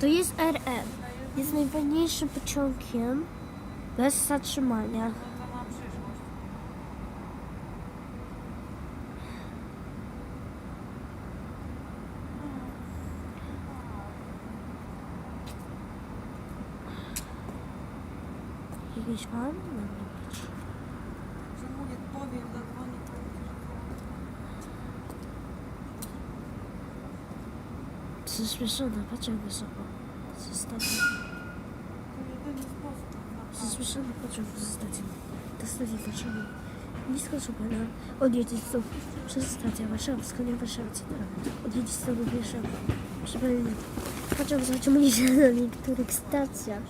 To jest RM. Jest najfajniejszym pociągiem bez zatrzymania. Jakiś pan? To Przyspieszony pociąg wysoko. Zostawiam. to jedyny sposób. naprawdę. Przyspieszony pociąg z stacji. Do stacji Warszawy. Blisko Chopina. Odjedzie stąd przez stację warszawską, nie Warszawa Centralna. Odjedzie stąd do Warszawy. Przypomnę. Pociąg zatrzymuje się na niektórych stacjach.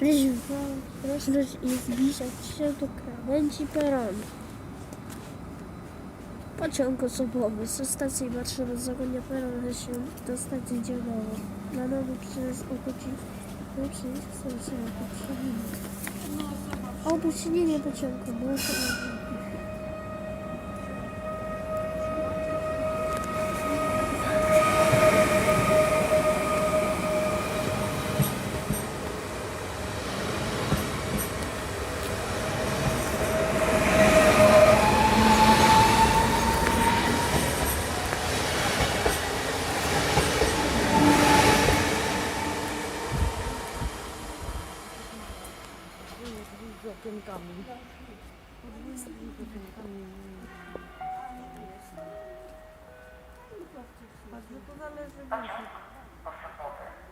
Wyzwa rosnąć i zbliżać się do krawędzi peronu. Pociąg osobowy ze stacji Warszawa zagonia peron się do stacji Dzielowo. Na nowy przez. Na przycisk stacji Opóźnienie pociągu było ten kamień. Podnieśli ten kamień. Bardzo to zależy od